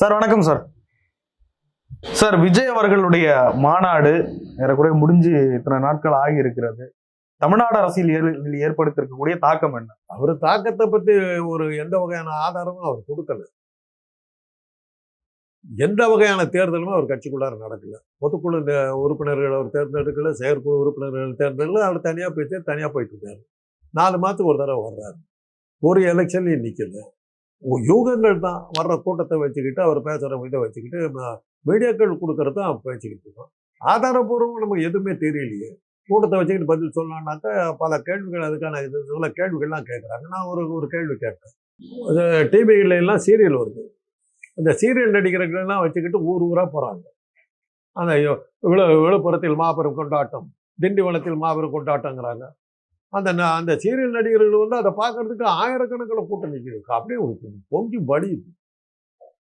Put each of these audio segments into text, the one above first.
Sir வணக்கம் sir. Sir Vijay அவர்களுடைய மாநாடு ஏறக்குறைய முடிஞ்சு இத்தனை நாட்கள் ஆகி இருக்கிறது தமிழ்நாடு அரசியல் ஏற்- ஏற்படுத்திருக்கக்கூடிய தாக்கம் என்ன? அவர் தாக்கத்தை பத்தி ஒரு எந்த வகையான ஆதாரமும் அவர் கொடுக்கல. எந்த வகையான தேர்தலும் அவர் கட்சிக்குள்ளார நடக்கல. பொதுக்குழு இந்த உறுப்பினர்கள் அவர் தேர்ந்தெடுக்கல செயற்குழு உறுப்பினர்கள் தேர்ந்தெடுக்கல அவர் தனியா போயிட்டு தனியா போயிட்டு இருக்காரு. நாலு மாதத்துக்கு ஒரு தடவை வர்றாரு. ஒரு எலெக்ஷன்லையும் நிக்கல. யூகங்கள் தான் வர்ற கூட்டத்தை வச்சுக்கிட்டு அவர் பேசுகிறவங்க இதை வச்சுக்கிட்டு ம- மீடியாக்கள் கொடுக்கறது தான் பேசிக்கிட்டு இருக்கோம் ஆதாரபூர்வம் நமக்கு எதுவுமே தெரியலையே. கூட்டத்தை வச்சுக்கிட்டு பதில் சொல்லலான்னாக்கா பல கேள்விகள் அதுக்கான இது சில கேள்விகள்லாம் கேட்குறாங்க. நான் ஒரு ஒரு கேள்வி கேட்டேன் டிவிகள் எல்லாம் சீரியல் வருது. இந்த சீரியல் நடிகர்கள்லாம் வச்சுக்கிட்டு ஊர் ஊராக போகிறாங்க ஆனால் விழு விழுப்புரத்தில் மாபெரும் கொண்டாட்டம் திண்டிவனத்தில் மாபெரும் கொண்டாட்டங்கிறாங்க. அந்த அந்த சீரியல் நடிகர்கள் வந்து அதை பார்க்கறதுக்கு ஆயிரக்கணக்கில் கூட்டம் நிற்கிது அப்படியே ஒரு பொங்கி வடியுது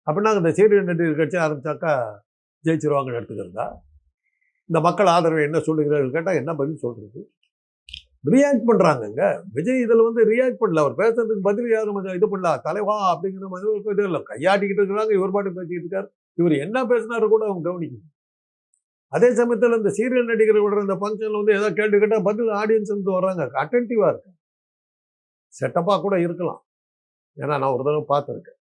அப்படின்னா அந்த சீரியல் நடிகர் கட்சி ஆரம்பித்தாக்கா ஜெயிச்சிருவாங்கன்னு எடுத்துக்கிறதா? இந்த மக்கள் ஆதரவை என்ன சொல்லுகிறார்கள் கேட்டால் என்ன பதில் சொல்கிறது ரியாக்ட் பண்ணுறாங்கங்க விஜய் இதில் வந்து ரியாக்ட் பண்ணல. அவர் பேசுறதுக்கு பதில் யாரும் கொஞ்சம் இது பண்ணல. தலைவா அப்படிங்கிற மாதிரி இது இல்லை. கையாட்டிக்கிட்டு இருக்கிறாங்க. இவர் பாட்டு பேசிக்கிட்டு இருக்கார். இவர் என்ன பேசினாரு கூட அவங்க கவனிக்கணும் அதே சமயத்தில் இந்த சீரியல் நடிகர் விடுற இந்த ஃபங்க்ஷனில் வந்து ஏதோ கேள்வி கேட்டால் பதில் ஆடியன்ஸ் வந்து வர்றாங்க. அட்டன்டிவாக இருக்கு. செட்டப்பாக கூட இருக்கலாம். ஏன்னா நான் ஒரு தடவை பார்த்துருக்கேன்.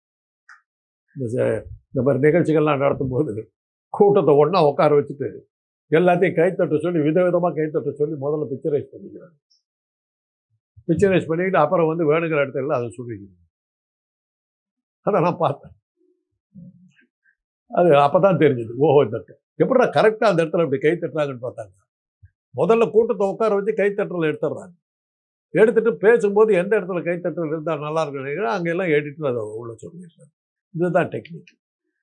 இந்த ச- இந்த மாதிரி நிகழ்ச்சிகள்லாம் நடத்தும்போது கூட்டத்தை ஒன்றா உட்கார வச்சுட்டு எல்லாத்தையும் கைத்தட்ட சொல்லி விதவிதமாக கைத்தட்ட சொல்லி முதல்ல பிக்சரைஸ் பண்ணிக்கிறாங்க. பிக்சரைஸ் பண்ணிக்கிட்டு அப்புறம் வந்து வேணுங்கிற இடத்துல அதை சொல்லிக்கிறாங்க. அதை நான் பார்த்தேன். அது அப்போ தான் தெரிஞ்சுது. ஓஹோ இந்த எப்படா கரெக்டாக அந்த இடத்துல இப்படி கை தட்டுறாங்கன்னு பார்த்தாங்க. முதல்ல கூட்டத்தை உட்கார வச்சு கை தட்டுறல எடுத்துடுறாங்க. எடுத்துட்டு பேசும்போது எந்த இடத்துல கை தட்டுறல் இருந்தால் நல்லா இருக்குன்னு அங்கே எல்லாம் அதை உள்ள சொல்லிடுறாங்க இதுதான் டெக்னிக்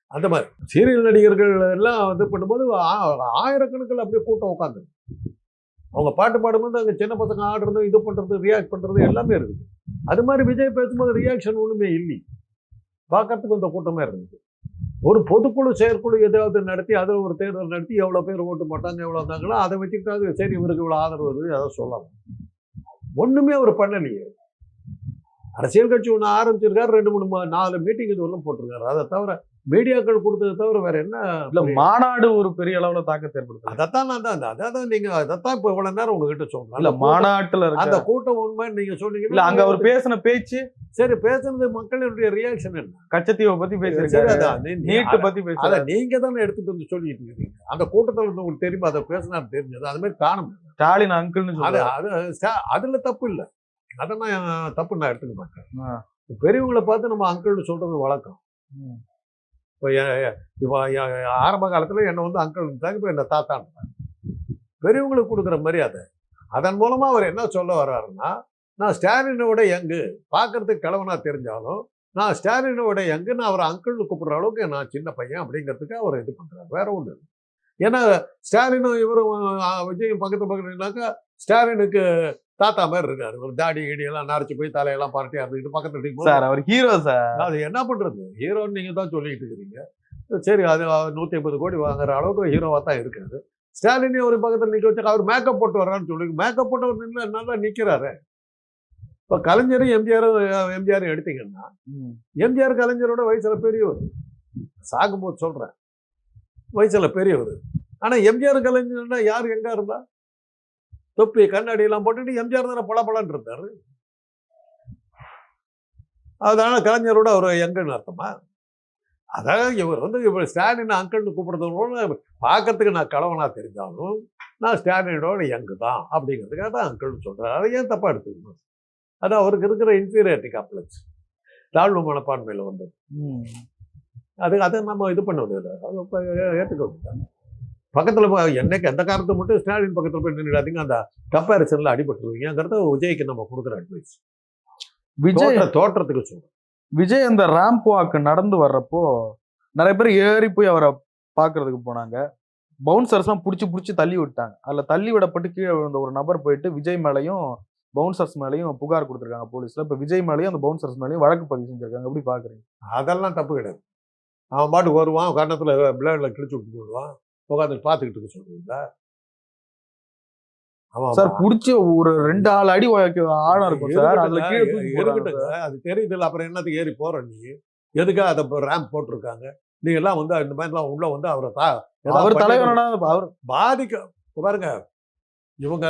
அந்த மாதிரி. சீரியல் நடிகர்கள் எல்லாம் இது பண்ணும்போது ஆ- ஆயிரக்கணக்கில் அப்படியே கூட்டம் உட்காந்து அவங்க பாட்டு பாடும்போது அங்கே சின்ன பசங்க ஆடுறது இது பண்ணுறது ரியாக்ட் பண்ணுறது எல்லாமே இருக்குது. அது மாதிரி விஜய் பேசும்போது ரியாக்ஷன் ஒன்றுமே இல்லை. பார்க்கறதுக்கு இந்த கூட்டமாக இருந்தது. ஒரு பொதுக்குழு செயற்குழு ஏதாவது நடத்தி அதில் ஒரு தேர்தல் நடத்தி எவ்வளோ பேர் ஓட்டு போட்டாங்க எவ்வளோ இருந்தாங்களோ அதை வச்சுக்கிட்டாது சரி இவருக்கு இவ்வளோ ஆதரவு வருது அதை சொல்லலாம். ஒன்றுமே அவர் பண்ணலையே. அரசியல் கட்சி ஒன்று ஆரம்பிச்சிருக்காரு ரெண்டு மூணு நாலு மீட்டிங் இது வரலும் போட்டிருக்காரு. அதை தவிர மீடியாக்கள் கொடுத்ததை தவிர வேற என்ன இல்ல மாநாடு ஒரு பெரிய அளவுல தாக்கத்தை ஏற்படுத்தல அதைத்தான் நான் தான் அதான் நீங்க அதைத்தான் இப்போ இவ்வளவு நேரம் உங்ககிட்ட சொல்றேன் இல்ல மாநாட்டுல அந்த கூட்டம் உண்மை நீங்க சொன்னீங்க இல்ல அங்க அவர் பேசின பேச்சு சரி பேசுனது மக்களுடைய ரியாக்ஷன் என்ன? கச்சத்தீவை பத்தி நீ- நீட்டு பத்தி பேசுறாரு. நீங்க தானே எடுத்துட்டு வந்து சொல்லிட்டு இருக்கீங்க அந்த கூட்டத்தில் உங்களுக்கு தெரியுமா? அதை பேசினார் தெரிஞ்சது. அது மாதிரி காணும் ஸ்டாலின் அங்கிள்னு அது அது அதுல தப்பு இல்லை. அதை நான் தப்பு நான் எடுத்துக்க மாட்டேன். பெரியவங்களை பார்த்து நம்ம அங்கிள்னு சொல்றது வழக்கம். இப்போ இப்போ ஆரம்ப காலத்துல என்ன வந்து அங்கிள் இப்போ என்ன தாத்தான் பெரியவங்களுக்கு கொடுக்குற மரியாதை. அதன் மூலமா அவர் என்ன சொல்ல வர்றாருன்னா நான் ஸ்டாலினோட யங்கு பார்க்கறதுக்கு கிழவனா தெரிஞ்சாலும் நான் ஸ்டாலினோட யங்குன்னு அவர் அங்கிள்னு கூப்பிடுற அளவுக்கு நான் சின்ன பையன் அப்படிங்கிறதுக்கு அவர் இது பண்றாரு. வேற இல்லை. ஏன்னா ஸ்டாலினும் இவரும் விஜயும் பக்கத்து பக்கத்துனாக்கா ஸ்டாலினுக்கு தாத்தா மாதிரி இருக்காரு. ஒரு தாடி கீடி எல்லாம் நரைச்சு போய் தலையெல்லாம் பரட்டியா இருந்துக்கிட்டு பக்கத்துல நிக்கும்போது சார் அவர் ஹீரோ சார். அது என்ன பண்றது? ஹீரோன்னு நீங்க தான் சொல்லிட்டு இருக்கிறீங்க. சரி அது நூத்தி ஐம்பது கோடி வாங்குற அளவுக்கு ஹீரோவா தான் இருக்காரு. ஸ்டாலினே ஒரு பக்கத்துல நிக்க வச்சு அவர் மேக்கப் போட்டு வர்றான்னு சொல்லி மேக்கப் போட்டவர் நின்று நல்லா நிக்கிறாரு. இப்ப கலைஞரும் எம்ஜிஆரும் எம்ஜிஆரும் எடுத்தீங்கன்னா. எம்ஜிஆர் கலைஞரோட வயசுல பெரியவர் சாகும்போது சொல்றேன். வயசுல பெரியவர் ஆனா எம்ஜிஆர் கலைஞர்னா யார் எங்க இருந்தா? தொப்பி கண்ணாடி எல்லாம் போட்டுட்டு எம்ஜிஆர் தானே பளபளன்னு இருந்தாரு. அதனால கலைஞரோட அவர் எங்கன்னு அர்த்தமா? அதான் இவர் வந்து இவர் ஸ்டாலின் அங்கிள்னு கூப்பிடுறதோட பார்க்கறதுக்கு நான் கலவனா தெரிஞ்சாலும் நான் ஸ்டாலினோட யங்கு தான் அப்படிங்கிறதுக்காக தான் அங்கிள்னு சொல்கிறேன் அதை ஏன் தப்பாக எடுத்துக்கணும்? அது அவருக்கு இருக்கிற இன்ஃபீரியாரிட்டி காம்ப்ளெக்ஸ் தாழ்வு மனப்பான்மையில் வந்தது. ம். அது அதை நம்ம இது பண்ண முடியாது ஏற்றுக்க பக்கத்தில் என்னைக்கு எந்த காரணத்தை மட்டும் ஸ்டாலின் பக்கத்தில் போய் நின்றுடாதீங்க அந்த கம்பேரிசனில் அடிபட்டுருவீங்கிறத விஜய்க்கு நம்ம கொடுக்குற அட்வைஸ் விஜய் தோற்ற தோற்றத்துக்கு சொல்கிறோம் விஜய் அந்த ரேம்ப் வாக் நடந்து வர்றப்போ நிறைய பேர் ஏறி போய் அவரை பார்க்கறதுக்கு போனாங்க. பவுன்சர்ஸ்லாம் பிடிச்சி பிடிச்சி தள்ளி விட்டாங்க. அதுல தள்ளி விடப்பட்டு கீழே விழுந்த ஒரு நபர் போயிட்டு விஜய் மேலையும் பவுன்சர்ஸ் மேலையும் புகார் கொடுத்துருக்காங்க போலீஸ்ல. இப்ப விஜய் மேலையும் அந்த பவுன்சர்ஸ் மேலையும் வழக்கு பதிவு செஞ்சிருக்காங்க. எப்படி பாக்குறீங்க? அதெல்லாம் தப்பு கிடையாது. அவன் பாட்டுக்கு வருவான் கன்னத்தில் பிளேடில் கிழிச்சு விட்டு போடுவான் உட்காந்து பார்த்துக்கிட்டு இருக்க சொல்றீங்களா? சார் புடிச்சு ஒரு ரெண்டு ஆள் அடி ஆழம் இருக்கும் சார். அதுல கீழே அது தெரியுதுல்ல அப்புறம் என்னத்துக்கு ஏறி போற நீ? எதுக்காக அதை ரேம்ப் போட்டிருக்காங்க? நீங்க எல்லாம் வந்து இந்த மாதிரிலாம் உள்ள வந்து அவரை தா அவர் தலைவனா? அவர் பாதிக்க பாருங்க இவங்க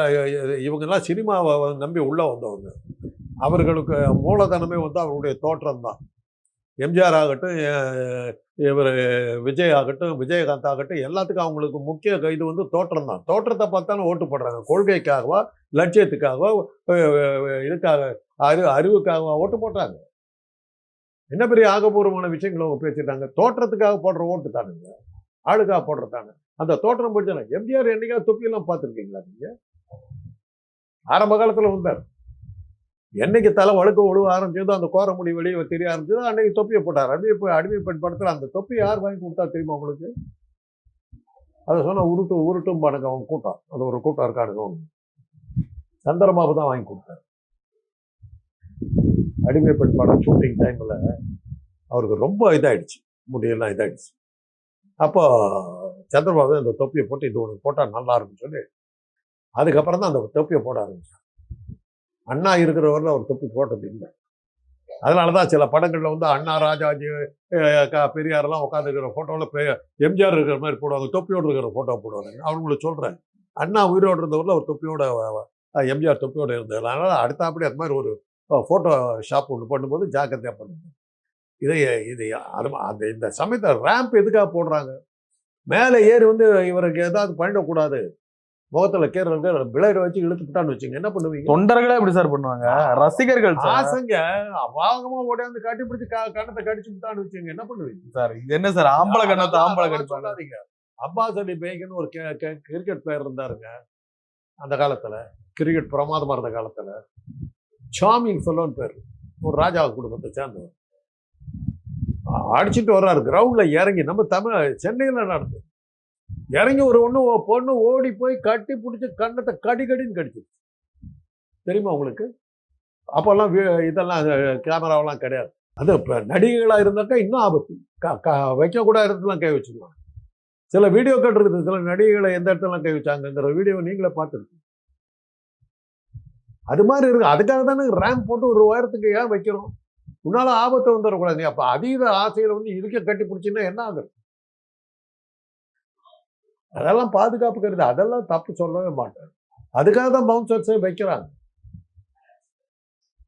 இவங்கெல்லாம் சினிமாவை நம்பி உள்ளே வந்தவங்க. அவர்களுக்கு மூலதனமே வந்து அவருடைய தோற்றம் தான் எம்ஜிஆர் ஆகட்டும் இவர் விஜய் ஆகட்டும் விஜயகாந்த் ஆகட்டும் எல்லாத்துக்கும் அவங்களுக்கு முக்கிய இது வந்து தோற்றம் தான் தோற்றத்தை பார்த்தாலும் ஓட்டு போடுறாங்க. கொள்கைக்காகவா லட்சியத்துக்காகவா இதுக்காக அறி அறிவுக்காகவா ஓட்டு போட்டாங்க என்ன பெரிய ஆகபூர்வமான விஷயங்களை அவங்க பேசிட்டாங்க. தோற்றத்துக்காக போடுற ஓட்டு தானுங்க. ஆளுக்காக போடுறது தானே அந்த தோற்றம் போயிட்டு எம்ஜிஆர் என்னைக்காவது தொப்பியெல்லாம் பார்த்துருக்கீங்களா நீங்க? ஆரம்ப காலத்தில் வந்தார். என்னைக்கு தலை வழுக்க விழுவ ஆரம்பிச்சதோ அந்த கோர முடி வெளியே தெரிய ஆரம்பிச்சதோ அன்னைக்கு தொப்பியை போட்டார். அடிமை பெண் படத்தில் அந்த தொப்பி யார் வாங்கி கொடுத்தா தெரியுமா உங்களுக்கு? அதை சொன்ன உருட்டு உருட்டும் பாருங்க அவன் கூட்டம். அது ஒரு கூட்டம் இருக்கானுங்க அவங்க சந்திரபாபு தான் வாங்கி கொடுத்தார். அடிமை பெண் படம் ஷூட்டிங் டைமில் அவருக்கு ரொம்ப இதாயிடுச்சு. முடியெல்லாம் இதாயிடுச்சு. அப்போ சந்திரபாபு அந்த தொப்பியை போட்டு இது உனக்கு போட்டால் நல்லா இருக்கும்னு சொல்லி அதுக்கப்புறம் தான் அந்த தொப்பியை போட ஆரம்பித்தார் அண்ணா இருக்கிறவரில் ஒரு தொப்பி போட்டது இல்லை. அதனால தான் சில படங்களில் வந்து அண்ணா ராஜாஜி பெரியாரெல்லாம் உட்காந்துருக்கிற ஃபோட்டோவில் பெரிய எம்ஜிஆர் இருக்கிற மாதிரி போடுவாங்க தொப்பியோடு இருக்கிற ஃபோட்டோ போடுவாங்க. அவங்களுக்கு சொல்கிறேன் அண்ணா உயிரோடு இருந்தவரில் ஒரு தொப்பியோட எம்ஜிஆர் தொப்பியோடு இருந்தது. அதனால் அடுத்தாப்படி அது மாதிரி ஒரு ஃபோட்டோ ஷாப் ஒன்று பண்ணும்போது ஜாக்கிரதையாக பண்ணுங்க. இதை இது அது அந்த இந்த சமயத்தை ரேம்ப் எதுக்காக போடுறாங்க? மேலே ஏறி வந்து இவருக்கு ஏதாவது பண்ணிடக்கூடாது. முகத்துல கீரை பிளேடு வச்சு இழுத்துட்டான்னு வச்சுங்க என்ன பண்ணுவீங்க? தொண்டர்களே எப்படி சார் பண்ணுவாங்க. ரசிகர்கள் ஆசைங்க. அபாகமா ஓடியாந்து கட்டி பிடிச்சி க- கண்ணத்தை கடிச்சு விட்டான்னு வச்சுங்க என்ன பண்ணுவீங்க? சார் இது என்ன சார் ஆம்பளை கண்ணத்தை ஆம்பளை கடிப்பாங்க. சொல்லாதீங்க. அப்பாஸ் அலி பேகன் ஒரு கிரிக்கெட் பிளேயர் இருந்தாருங்க. அந்த காலத்துல கிரிக்கெட் பிரமாதமா இருந்த காலத்துல சாமிங் ஃபெல்லோன்னு பேர். ஒரு ராஜா குடும்பத்தை சேர்ந்தவர். அடிச்சிட்டு வர்றாரு. கிரவுண்டில் இறங்கி நம்ம தமிழ் சென்னையில் நடந்து இறங்கி ஒரு ஒன்று பொண்ணு ஓடி போய் கட்டி பிடிச்சி கண்ணத்தை கடி கடின்னு கடிச்சிருச்சு தெரியுமா உங்களுக்கு? அப்போல்லாம் இதெல்லாம் கேமராவெல்லாம் கிடையாது. அது இப்போ நடிகைகளாக இருந்தாக்கா இன்னும் ஆபத்து. க க வைக்கக்கூடாத இடத்துலாம் கை வச்சுருவாங்க. சில வீடியோ இருக்குது. சில நடிகைகளை எந்த இடத்துலாம் கை வச்சாங்கங்கிற வீடியோ நீங்களே பார்த்துருக்கீங்க அது மாதிரி இருக்கு. அதுக்காக தானே ரேம்ப் போட்டு ஒரு உயரத்துக்கு ஏன் வைக்கிறோம்? உன்னால ஆபத்தை வந்துடக்கூடாது நீ அப்போ அதீத ஆசையில வந்து இருக்க கட்டி பிடிச்சின்னா என்ன ஆகுது அதெல்லாம் பாதுகாப்பு கருது அதெல்லாம் தப்பு சொல்லவே மாட்டேன் அதுக்காக தான் பவுன்சர்ஸே வைக்கிறாங்க.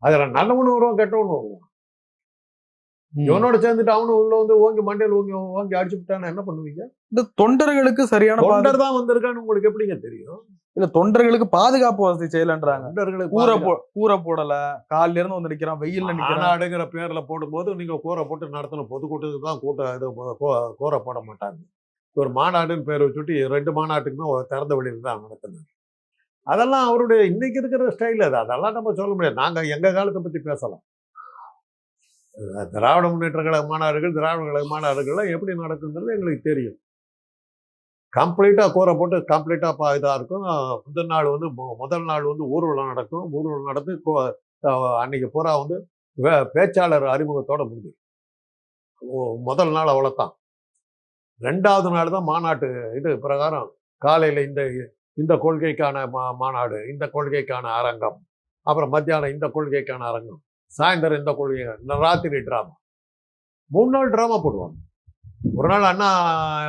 அதில் நல்லவனு வருவான் கெட்டவனு வருவான். இவனோட சேர்ந்துட்டு அவனு உள்ள வந்து ஓங்கி மண்டையில் ஓங்கி ஓங்கி அடிச்சு விட்டானா என்ன பண்ணுவீங்க? இந்த தொண்டர்களுக்கு சரியான தொண்டர் தான் வந்திருக்கான்னு உங்களுக்கு எப்படிங்க தெரியும்? இல்ல தொண்டர்களுக்கு பாதுகாப்பு வசதி செய்யலன்றாங்க. தொண்டர்களுக்கு கூரை. போ கூரை போடல. காலையில இருந்து வந்து நிக்கிறான் வெயில்ல நிக்கிறான். மாநாடுங்கிற பேர்ல போடும்போது நீங்க கூரை போட்டு நடத்தின பொதுக்கூட்டத்துக்கு தான் கூட்டம் இது கூரை போட மாட்டாங்க. ஒரு மாநாடுன்னு பேர் வச்சுட்டு ரெண்டு மாநாட்டுக்குமே திறந்த வெளியில தான் நடத்தினாங்க. அதெல்லாம் அவருடைய இன்னைக்கு இருக்கிற ஸ்டைல் அது. அதெல்லாம் நம்ம சொல்ல முடியாது. நாங்க எங்க காலத்தை பத்தி பேசலாம். திராவிட முன்னேற்ற கழக மாநாடுகள் திராவிட கழக மாணவர்கள்லாம் எப்படி நடக்குங்கிறது எங்களுக்கு தெரியும். கம்ப்ளீட்டாக கூரை போட்டு கம்ப்ளீட்டாக பா இருக்கும். முதல் நாள் வந்து முதல் நாள் வந்து ஊர்வலம் நடக்கும். ஊர்வலம் நடந்து கோ- அன்னைக்கு பூரா வந்து வே- பேச்சாளர் அறிமுகத்தோட முடிஞ்சு முதல் நாள் அவ்வளோத்தான் ரெண்டாவது நாள் தான் மாநாட்டு இது பிரகாரம் காலையில் இந்த இந்த கொள்கைக்கான மா மாநாடு இந்த கொள்கைக்கான அரங்கம் அப்புறம் மத்தியானம் இந்த கொள்கைக்கான அரங்கம். சாயந்தரம் இந்த கொள்கைகள் ராத்திரி ட்ராமா மூணு நாள் ட்ராமா போடுவாங்க. ஒரு நாள் அண்ணா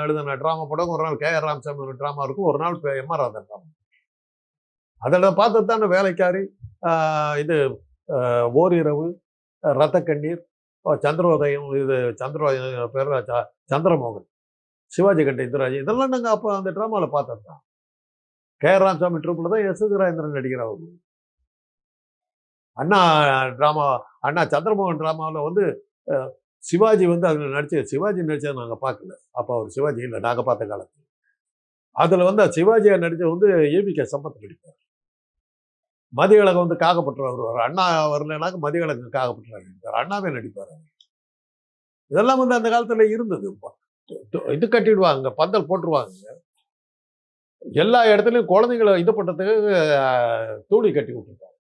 எழுதின ட்ராமா போடுவாங்க ஒரு நாள் கே ஆர் ராமசாமி ஒரு ட்ராமா இருக்கும் ஒரு நாள் எம் ஆர் ராதன் ட்ராமா அதில் பார்த்து தான் வேலைக்காரி இது ஓரிரவு ரத்த கண்ணீர் சந்திரோதயம் இது சந்திரோதயம் பேர் ச- சந்திரமோகன் சிவாஜி கண்ட இந்திராஜி இதெல்லாம் நாங்கள் அப்போ அந்த ட்ராமாவில் பார்த்தது தான். கே ஆர் ராமசாமி ட்ரூப்பில் தான் எஸ் ராஜேந்திரன் நடிகர் அண்ணா ட்ராமா அண்ணா சந்திரமோகன் ட்ராமாவில் வந்து சிவாஜி வந்து அதில் நடிச்ச சிவாஜி நடிச்சதை நாங்கள் பார்க்கல. அப்போ அவர் சிவாஜி இல்லை நாங்கள் பார்த்த காலத்தில். அதில் வந்து சிவாஜியா நடித்த வந்து ஏபிகே சம்பத் நடிப்பார் மதியழகம் வந்து காகப்பட்டுறார் வருவார். அண்ணா வரலனாக்க மதியழகம் காகப்பட்டு நடிப்பார். அண்ணாவே நடிப்பார் இதெல்லாம் வந்து அந்த காலத்தில் இருந்தது. இது கட்டிடுவாங்க பந்தல் போட்டுருவாங்க. எல்லா இடத்துலையும் குழந்தைங்களை இது பண்ணுறதுக்கு தூணி தூளி கட்டி விட்டுருப்பாங்க.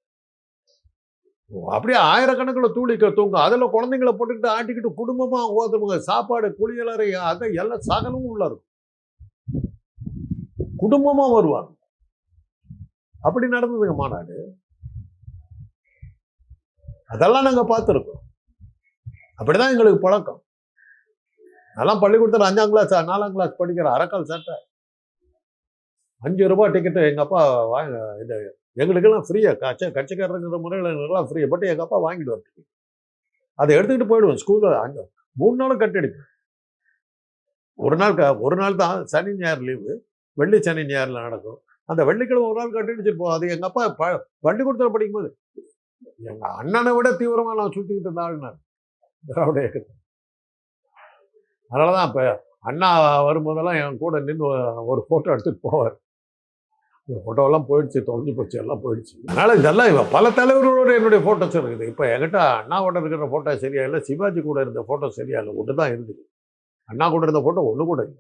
அப்படியே ஆயிரக்கணக்கில் தூளிக்க க- தூங்கும் அதில் குழந்தைங்களை போட்டுக்கிட்டு ஆட்டிக்கிட்டு குடும்பமாக ஓதுவாங்க சாப்பாடு குளியலறை அதை எல்லா சகலமும் உள்ள இருக்கும். வருவாங்க. அப்படி நடந்ததுங்க மாநாடு. அதெல்லாம் நாங்கள் பார்த்துருக்கோம். அப்படிதான் எங்களுக்கு பழக்கம். அதெல்லாம் பள்ளிக்கூடத்தில் அஞ்சாம் கிளாஸ் நாலாம் கிளாஸ் படிக்கிற அறக்கால் சட்டை அஞ்சு ரூபாய் டிக்கெட்டு எங்கள் அப்பா வாங்க இது எங்களுக்கெல்லாம் ஃப்ரீயாக கட்சி கட்சிக்காரங்கிற முறையில் எங்களுக்கெல்லாம் ஃப்ரீயாக பட் எங்கள் அப்பா வாங்கிட்டு வர அதை எடுத்துக்கிட்டு போயிடுவோம் ஸ்கூலில் அங்கே மூணு நாளும் கட்டடிப்பேன் ஒரு நாள் க ஒரு நாள் தான் சனி ஞாயிறு லீவு வெள்ளி சனி ஞாயிறில் நடக்கும். அந்த வெள்ளிக்கிழமை ஒரு நாள் கட்டடிச்சிருப்போம் போவோம் அது எங்கள் அப்பா ப பள்ளிக்கூடத்தில் படிக்கும்போது எங்கள் அண்ணனை விட தீவிரமாக நான் சுற்றிக்கிட்டு இருந்த ஆள் நான் திராவிட இயக்கத்தை அதனால தான் இப்போ அண்ணா வரும்போதெல்லாம் என் கூட நின்று ஒரு ஃபோட்டோ எடுத்துகிட்டு போவார். இந்த ஃபோட்டோவெல்லாம் போயிடுச்சு தொலைஞ்சு போச்சு எல்லாம் போயிடுச்சு. அதனால் இதெல்லாம் இவ பல தலைவர்களோட என்னுடைய ஃபோட்டோஸ் இருக்குது. இப்போ என்கிட்ட அண்ணாவோட இருக்கிற ஃபோட்டோ சரியா இல்லை சிவாஜி கூட இருந்த ஃபோட்டோ சரியா இல்லை ஒன்று தான் இருக்குது. அண்ணா கூட இருந்த ஃபோட்டோ ஒன்று கூட இல்லை.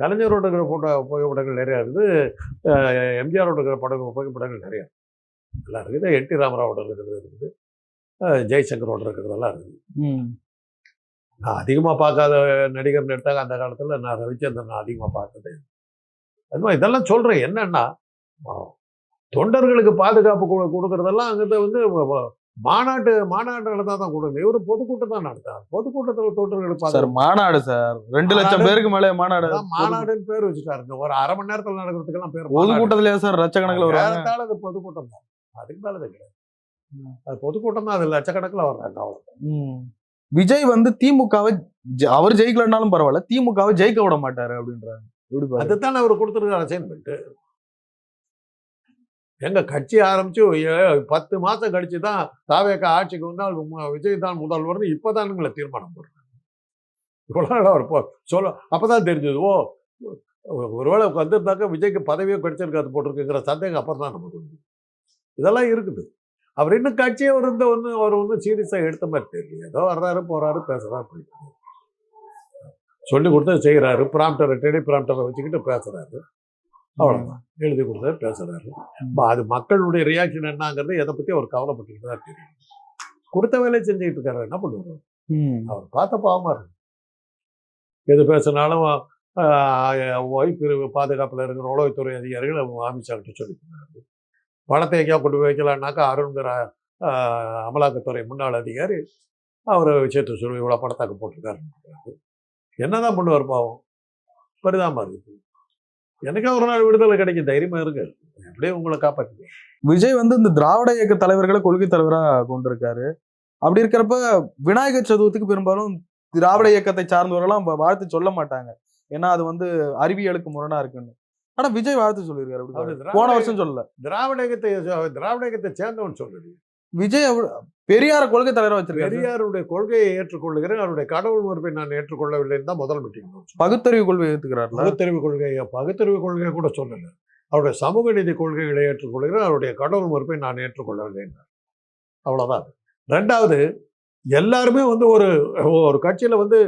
கலைஞரோட இருக்கிற ஃபோட்டோ புகைப்படங்கள் நிறையா இருக்குது. எம்ஜிஆரோட இருக்கிற படம் புகைப்படங்கள் நிறையா எல்லாம் இருக்குது. என் டி ராமராவோட இருக்கிறது இருக்குது. ஜெய்சங்கரோட இருக்கிறதெல்லாம் இருக்குது. நான் அதிகமாக பார்க்காத நடிகர் எடுத்தாங்க அந்த காலத்தில் நான் ரவிச்சந்திரன் நான் அதிகமாக பார்த்தது அது இதெல்லாம் சொல்கிறேன் என்னன்னா தொண்டர்களுக்கு பாதுகாப்பு கொடு- கொடுக்கறதெல்லாம் அங்கிட்ட வந்து மாநாட்டு மாநாட்டு நடந்தால் தான் கொடுங்க. இவர் பொதுக்கூட்டம் தான் நடத்தார் பொதுக்கூட்டத்தில் தொண்டர்களுக்கு சார் மாநாடு சார். ரெண்டு லட்சம் மாநாடு. பேருக்கு மேலே மாநாடு. மாநாடுன்னு பேர் வச்சுட்டாருங்க ஒரு அரை மணி நேரத்தில் நடக்கிறதுக்கெல்லாம் பேர் பொது மாநாடு. கூட்டத்திலேயே சார்? லட்சக்கணக்கில் ஏறத்தாழ அது பொதுக்கூட்டம் தான். அதுக்கு மேலே அது கிடையாது. அது பொதுக்கூட்டம் தான். அது லட்சக்கணக்கில் வர்றாங்க அவ்வளோ. விஜய் வந்து திமுகவை அவர் ஜெயிக்கலனாலும் பரவாயில்ல. திமுகவை ஜெயிக்க விட மாட்டாரு அப்படின்றாங்க அதைத்தான் அவர் கொடுத்துருக்காரு அசைன்மெண்ட்டு எங்கள் கட்சி ஆரம்பிச்சு ஏ- பத்து மாதம் கழிச்சு தான் தாவேக்கா ஆட்சிக்கு வந்தால் விஜய் தான் முதல்வர்னு இப்போதானுங்களை தீர்மானம் போடுறாங்க. இவ்வளோ அவர் சொல்ல சொல்ல அப்பதான் தெரிஞ்சது ஓ ஒருவேளை வந்திருந்தாக்க விஜய்க்கு பதவியே கிடைச்சிருக்காது போட்டிருக்குங்கிற சந்தேகம் அப்புறம் தான் நமக்கு வந்து இதெல்லாம் இருக்குது. அவர் இன்னும் கட்சியை அவர் இந்த ஒன்று அவர் ஒன்றும் சீரியஸாக எடுத்த மாதிரி தெரியல. ஏதோ வர்றாரு போறாரு பேசுகிறாரு போயிட்டு சொல்லி கொடுத்து செய்கிறாரு. ப்ராம்ப்டரை டெலி ப்ராம்ப்டரை வச்சுக்கிட்டு பேசுறாரு. அவ்வளவுதான். எழுதி கொடுத்தாரு பேசுறாரு. அப்ப அது மக்களுடைய ரியாக்ஷன் என்னங்கிறது எதை பத்தி அவர் கவலைப்பட்டுக்கிட்டு தான் தெரியும் கொடுத்த வேலையை செஞ்சுக்கிட்டு இருக்காரு. என்ன பண்ணுவார்? ம். அவர் பார்த்த பாவமா இருக்கு. எது பேசினாலும் ஒய்ஃப் பாதுகாப்பில் இருக்கிற உளவுத்துறை அதிகாரிகள் அவங்க அமித்ஷாக்கிட்ட சொல்லிக்கிறாரு. பணத்தை எங்கேயா கொண்டு போய் வைக்கலான்னாக்கா அருண்கிற அமலாக்கத்துறை முன்னாள் அதிகாரி அவர் விஷயத்தை சொல்லி இவ்வளோ பணத்தாக்க போட்டிருக்காருன்னு என்னதான் பண்ணுவார் பாவம்? பரிதாபமா இருக்குது. எனக்கே ஒரு நாள் விடுதலை கிடைக்கும் தைரியமா இருக்கு. எப்படியும் உங்களை காப்பாற்றி விஜய் வந்து இந்த திராவிட இயக்க தலைவர்களை கொள்கை தலைவரா கொண்டிருக்காரு. அப்படி இருக்கிறப்ப விநாயகர் சதுர்த்திக்கு பெரும்பாலும் திராவிட இயக்கத்தை சார்ந்தவர்கள்லாம் வா- வாழ்த்து சொல்ல மாட்டாங்க. ஏன்னா அது வந்து அறிவியலுக்கு முரணா இருக்குன்னு. ஆனா விஜய் வாழ்த்து சொல்லியிருக்காரு. போன வருஷம் சொல்லல. திராவிட இயக்கத்தை திராவிட இயக்கத்தை சேர்ந்தவன் சொல்லுது விஜய் பெரியார கொள்கை தலைவரா வச்சிருக்காரு. பெரியாருடைய கொள்கையை ஏற்றுக்கொள்ளுகிறேன். அவருடைய கடவுள் மறுப்பை நான் ஏற்றுக்கொள்ளவில்லைன்னு தான் முதல் மீட்டிங் பகுத்தறிவு கொள்கை ஏத்துக்கிறாருல? பகுத்தறிவு கொள்கையை பகுத்தறிவு கொள்கையை கூட சொல்லல. அவருடைய சமூக நீதி கொள்கைகளை ஏற்றுக்கொள்கிறேன். அவருடைய கடவுள் மறுப்பை நான் ஏற்றுக்கொள்ளவில்லை என்றார். அவ்வளவுதான். ரெண்டாவது எல்லாருமே வந்து ஒரு ஒரு கட்சியில வந்து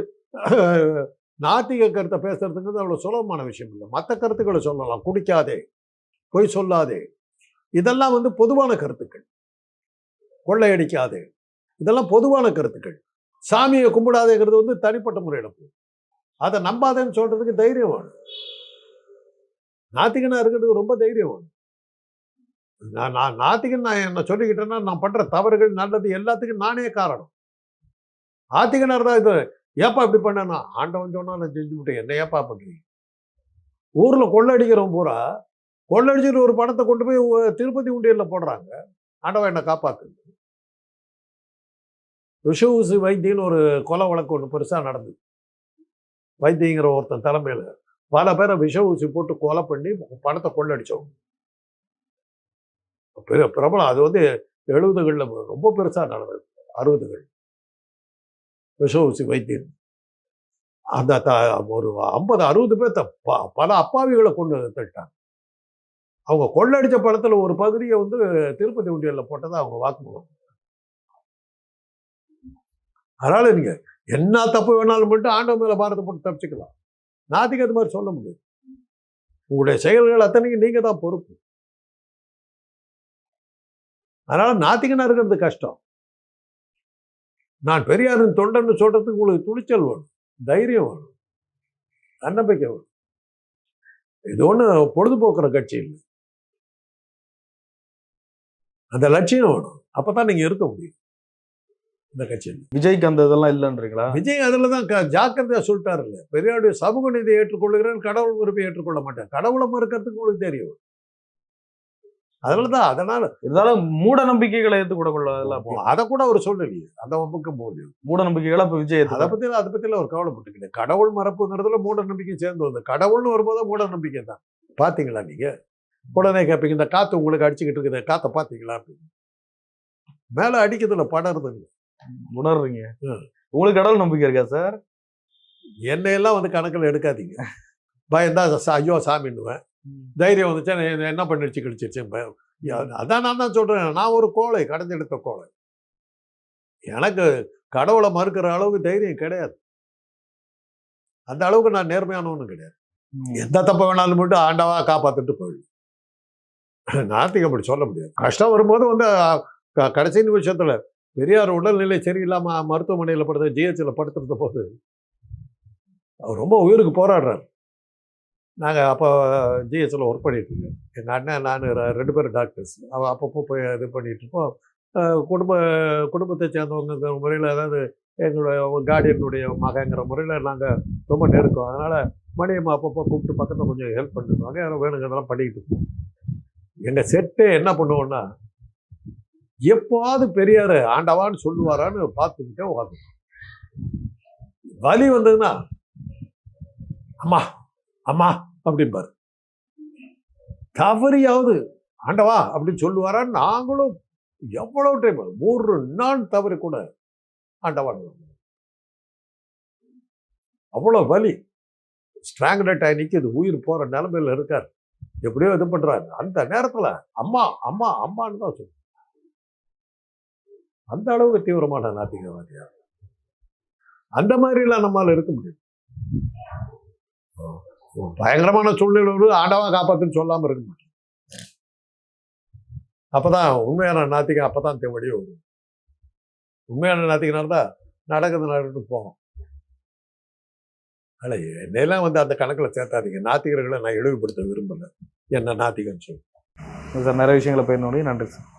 நாத்திக கருத்தை பேசுறதுங்கிறது அவ்வளவு சுலபமான விஷயம் இல்லை. மற்ற கருத்துக்களை சொல்லலாம். குடிக்காதே பொய் சொல்லாதே. இதெல்லாம் வந்து பொதுவான கருத்துக்கள். கொள்ளையடிக்காது. இதெல்லாம் பொதுவான கருத்துக்கள். சாமியை கும்பிடாதேங்கிறது வந்து தனிப்பட்ட முறையில் போகும். அதை நம்பாதேன்னு சொல்றதுக்கு தைரியம் வேணும் நாத்திகனா இருக்கிறதுக்கு ரொம்ப தைரியம் வேணும் நான் நான் நாத்திகன் நான் என்ன சொல்லிக்கிட்டேன்னா நான் பண்ற தவறுகள் நல்லது எல்லாத்துக்கும் நானே காரணம். ஆத்திகனா இருந்தா இது ஏப்பா இப்படி பண்ணனா ஆண்டவன் சொன்னா நான் செஞ்சு விட்டேன். என்ன ஏப்பா பண்றீங்க ஊர்ல கொள்ளடிக்கிறவன் பூரா கொள்ளடிச்சிட்டு ஒரு பணத்தை கொண்டு போய் திருப்பதி உண்டியல்ல போடுறாங்க. ஆண்டவன் என்ன காப்பாத்து விஷூசி வைத்தியன்னு ஒரு கொலை வழக்கு ஒன்று பெருசா நடந்தது. வைத்தியங்கிற ஒருத்தன் தலைமையில் பல பேரை விஷ ஊசி போட்டு கொலை பண்ணி பணத்தை கொள்ளடிச்சவங்க பெரிய பிரபலம். அது வந்து எழுபதுகளில் ரொம்ப பெருசா நடந்தது. அறுபதுகள். விஷ ஊசி வைத்தியம் அந்த த ஒரு ஐம்பது அறுபது பேர்த்த ப- பல அப்பாவிகளை கொண்டு தள்ளிட்டாங்க. அவங்க கொள்ளடிச்ச பணத்துல ஒரு பகுதியை வந்து திருப்பதி உண்டியல்ல போட்டதா அவங்க வாக்குமூலம் அதனால் நீங்க என்ன தப்பு வேணாலும் மட்டும் ஆண்டவன் மேல பாரத்தை போட்டு தப்பிச்சுக்கலாம். நாத்திக்கு அது மாதிரி சொல்ல முடியாது. உங்களுடைய செயல்கள் அத்தனைக்கும் நீங்க தான் பொறுப்பு. அதனால நாத்திகனா இருக்கிறது கஷ்டம். நான் பெரியாரின் தொண்டன்னு சொல்றதுக்கு உங்களுக்கு துணிச்சல் வேணும் தைரியம் வேணும் தன்னம்பிக்கை வேணும். இது ஒண்ணு பொழுதுபோக்குற கட்சி இல்லை. அந்த லட்சியம் வேணும். அப்பதான் நீங்க இருக்க முடியும். இந்த கட்சியில். விஜய்க்கு அந்த இதெல்லாம் இல்லைன்றீங்களா? விஜய் அதில் தான் க ஜாக்கிரதையா சொல்லிட்டாருல்ல. பெரியாருடைய சமூக நீதியை ஏற்றுக்கொள்கிறேன் கடவுள் உறுப்பை ஏற்றுக்கொள்ள மாட்டேன். கடவுளை மறுக்கிறதுக்கு உங்களுக்கு தெரியும். அதனால தான் அதனால இருந்தாலும் மூட நம்பிக்கைகளை ஏற்றுக்கூட கொள்ளல அப்போ அதை கூட அவர் சொல்லலையே. அந்த பக்கம் போகுது. மூட நம்பிக்கைகளை அப்ப விஜய் அதை. பத்தி அதை பத்திலாம் அவர் கவலைப்பட்டுக்கல கடவுள் மரப்புங்கிறதுல மூட நம்பிக்கை சேர்ந்து வந்து கடவுள்னு வரும்போது மூட நம்பிக்கை தான். பாத்தீங்களா நீங்க? உடனே கேட்பீங்க இந்த காத்து உங்களுக்கு அடிச்சுக்கிட்டு இருக்குது. காத்தை பாத்தீங்களா? அப்படின்னு. மேல அடிக்கிறதுல படறது இல்லை உணர்றீங்க. உங்களுக்கு கடவுள் நம்பிக்கை இருக்கா சார்? என்னையெல்லாம் வந்து கணக்கில் எடுக்காதீங்க. பயந்தா ச- ஐயோ சாமின்னுவேன். தைரியம் வந்துச்சா என்ன- பண்ணிடுச்சு கிழிச்சிருச்சு பயம். அதான் நான் தான் சொல்றேன். நான் ஒரு கோழை கடைஞ்செடுத்த கோழை. எனக்கு கடவுளை மறுக்கிற அளவுக்கு தைரியம் கிடையாது. அந்த அளவுக்கு நான் நேர்மையானவனும் கிடையாது. எந்த தப்ப வேணாலும் மட்டும் ஆண்டவா காப்பாத்திட்டு போயிடும் நாத்திகம் அப்படி சொல்ல முடியாது. கஷ்டம் வரும்போது வந்து கடைசி நிமிஷத்துல பெரியார் உடல்நிலை சரியில்லாமல் மருத்துவமனையில் படுத்த ஜிஹெச்சில் படுத்துறத போது அவர் ரொம்ப உயிருக்கு போராடுறார். நாங்கள் அப்போ ஜிஹெச்சில் ஒர்க் பண்ணிட்டுருக்கோம் எங்கள் அண்ணன் நான் ரெண்டு பேரும் டாக்டர்ஸ் அவன் அப்பப்போ போய் இது பண்ணிகிட்ருப்போம் இருப்போம். குடும்ப குடும்பத்தை சேர்ந்தவங்க முறையில் அதாவது எங்களுடைய கார்டியனுடைய மகங்கிற முறையில் நாங்கள் ரொம்ப நெருக்கம். அதனால் மணியம்மா அப்பப்போ கூப்பிட்டு பக்கத்தில் கொஞ்சம் ஹெல்ப் பண்ணிருப்பாங்க யாரும் வேணுங்கிறதெல்லாம் பண்ணிக்கிட்டு இருப்போம். எங்கள் செட்டு என்ன பண்ணுவோன்னா எப்போவாது பெரியார் ஆண்டவான்னு சொல்லுவாரான்னு பார்த்துக்கிட்டே உட்காந்து வலி வந்ததுன்னா அம்மா அம்மா அப்படிம்பாரு. தவறியாவது ஆண்டவா அப்படின்னு சொல்லுவாரான்னு நாங்களும் எவ்வளவு டைம் ஒரு நாள் தவறு கூட ஆண்டவான் அவ்வளோ வலி. ஸ்ட்ராங்கட் ஆகி நிற்கிது உயிர் போகிற நிலமையில் இருக்கார். எப்படியோ இது பண்றாரு. அந்த நேரத்துல அம்மா அம்மா அம்மான்னு தான் சொல்லுவேன் அந்த அளவுக்கு தீவிரமான நாத்திகவாதியா அந்த மாதிரிலாம் நம்மால் இருக்க முடியும். பயங்கரமான சூழ்நிலை வருது ஆண்டவா காப்பாத்துன்னு சொல்லாமல் இருக்க மாட்டேன் அப்போதான் உண்மையான நாத்திகம் அப்பதான் தேவடியே வரும். உண்மையான நாத்திகனால தான் நடக்குது நடந்துட்டு போகும். ஆனால் என்னெல்லாம் வந்து அந்த கணக்கில் சேர்த்தாதீங்க. நாத்திகர்களை நான் இழிவுபடுத்த விரும்பலை. என்ன நாத்திகம்னு சொல்லி. சார் நிறைய விஷயங்களை பயிர்ந்து நன்றி சார்.